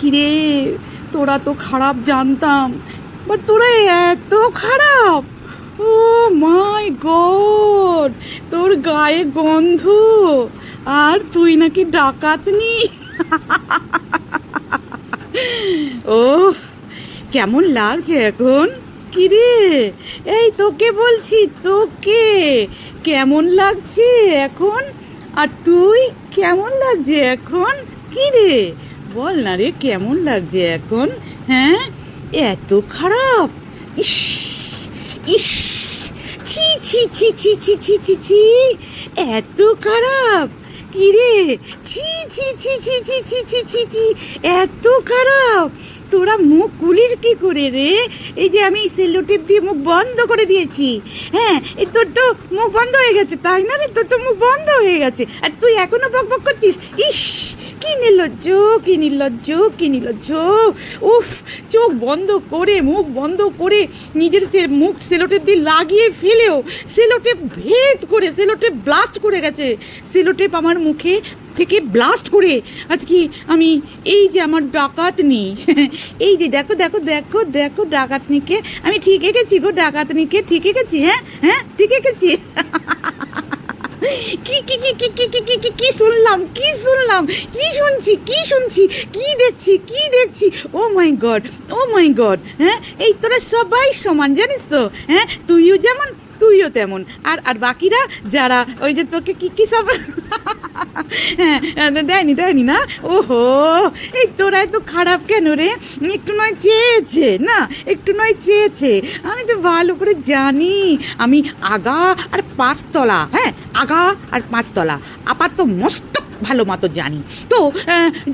কিরে তোরা তো খারাপ জানতাম বাট তোরা এত খারাপ। ও মাই গড, তোর গায়ে গন্ধ। আর তুই নাকি ডাকাত নি? ও কেমন লাগছে এখন? কিরে এই তোকে বলছি, তোকে কেমন লাগছে এখন? আর তুই কেমন লাগছে এখন? কিরে বল না রে কেমন লাগছে এখন হ্যাঁ এত খারাপ ইস ইস ছি ছি ছি ছি ছি ছি ছি ছি এত খারাপ কিরে ছি ছি ছি ছি ছি ছি ছি ছি ছি এত খারাপ তোরা মুখ কুলির কি করে রে এই যে আমি সেলোটেপ দিয়ে মুখ বন্ধ করে দিয়েছি হ্যাঁ এই তোর তো মুখ বন্ধ হয়ে গেছে তাই না রে তোর তো মুখ বন্ধ হয়ে গেছে আর তুই এখনও বক বক করছিস ইস কি নির্লজ্জ কি নির্লজ্জ কি নির্লজ্জ উফ, চোখ বন্ধ করে, মুখ বন্ধ করে নিজের সে মুখ সেলোটেপ দিয়ে লাগিয়ে ফেলেও সেলোটেপ ভেদ করে, সেলোটেপ ব্লাস্ট করে গেছে। সেলোটেপ আমার মুখে থেকে ব্লাস্ট করে। আজকে আমি এই যে আমার ডাকাতনি এই যে দেখো দেখো দেখো দেখো ডাকাতনিকে। আমি ঠিক এঁকেছি গো, ডাকাতনিকে ঠিক এঁকেছি হ্যাঁ? হ্যাঁ? ঠিক এঁকেছি? কি কি কি কি কি কি কি কি কি শুনলাম কি শুনলাম? কি শুনছি কি শুনছি? কি দেখছি কি দেখছি? ও মাই গড ও মাই গড হ্যাঁ? এই তোরা সবাই সমান, জানিস তো? হ্যাঁ? তুইও যেমন, তুইও তেমন। আর আর বাকিরা যারা, ওই যে তোকে কি কি সব দেয়নি দেয়নি না? ওহো, এই তোরা এত খারাপ কেন রে? একটু নয় চেয়েছে, না? একটু নয় চেয়েছে। আমি তো ভালো করে জানি। আমি আগা আর পাঁচতলা হ্যাঁ আগা আর পাঁচতলা। আপাত মস্ত ভালো মতো জানি। তো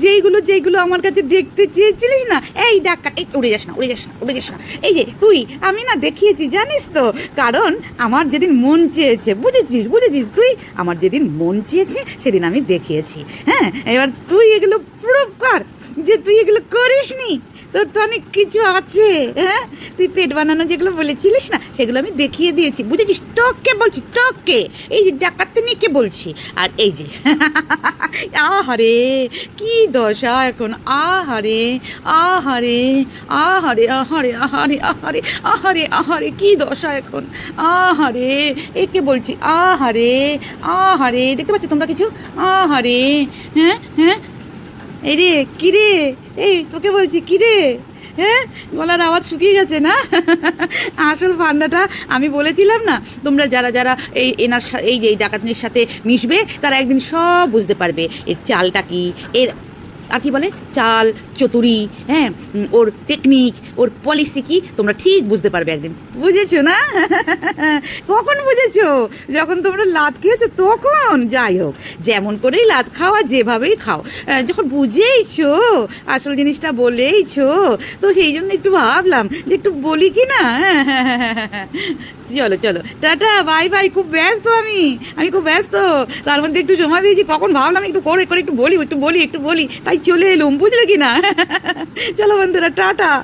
যেইগুলো যেইগুলো আমার কাছে দেখতে চেয়েছিলিস না, এই দেখ, এই, উড়ে যাস না, উড়ে যাস না, উড়ে যাস না। এই যে, তুই, আমি না দেখিয়েছি, জানিস তো? কারণ আমার যেদিন মন চেয়েছে, বুঝেছিস বুঝেছিস তুই? আমার যেদিন মন চেয়েছে, সেদিন আমি দেখিয়েছি। হ্যাঁ এবার তুই এগুলো প্রুভ কর যে তুই এগুলো করিসনি। তোর তো অনেক কিছু আছে হ্যাঁ? তুই পেট বানানো যেগুলো বলেছিলিস না, সেগুলো আমি দেখিয়ে দিয়েছি। বুঝেছিস? তোকে বলছি, তোকে। এই যে ডাকাতনিকে বলছি? আর এই যে, আহারে, কি দশা এখন, আহারে আহারে আহারে আহারে আহারে আহারে আহারে আহারে, কি দশা এখন, আহারে একে বলছি, আহারে আহারে, দেখতে পাচ্ছ তোমরা কিছু? আহারে হ্যাঁ হ্যাঁ? এই রে, কি রে? এই, তোকে বলছি কিরে হ্যাঁ? গলার আওয়াজ শুকিয়ে গেছে না? আসল ফান্ডাটা আমি বলেছিলাম না, তোমরা যারা যারা এই এনার এই যে এই ডাকাতনির সাথে মিশবে, তারা একদিন সব বুঝতে পারবে, এর চালটা কি, এর আর কি বলে? চাল, চতুরি হ্যাঁ ওর টেকনিক ওর পলিসি কি? তোমরা ঠিক বুঝতে পারবে একদিন। বুঝেছ না? কখন বুঝেছ? যখন তোমরা লাত খেয়েছো তখন। যাই হোক, যেমন করেই লাত খাও আর যেভাবেই খাও। যখন বুঝেইছো, আসল জিনিসটা বলেইছো, তো সেই জন্য একটু ভাবলাম যে একটু বলি কি না? চলো চলো। টাটা, বাই বাই, খুব ব্যস্ত আমি। আমি খুব ব্যস্ত। তার মধ্যে একটু সময় দিয়েছি, কখন ভাবলাম একটু করে করে একটু বলি একটু বলি একটু বলি। তাই চলে এলুম, বুঝলে কি না? চলো বন্ধুরা, টাটা।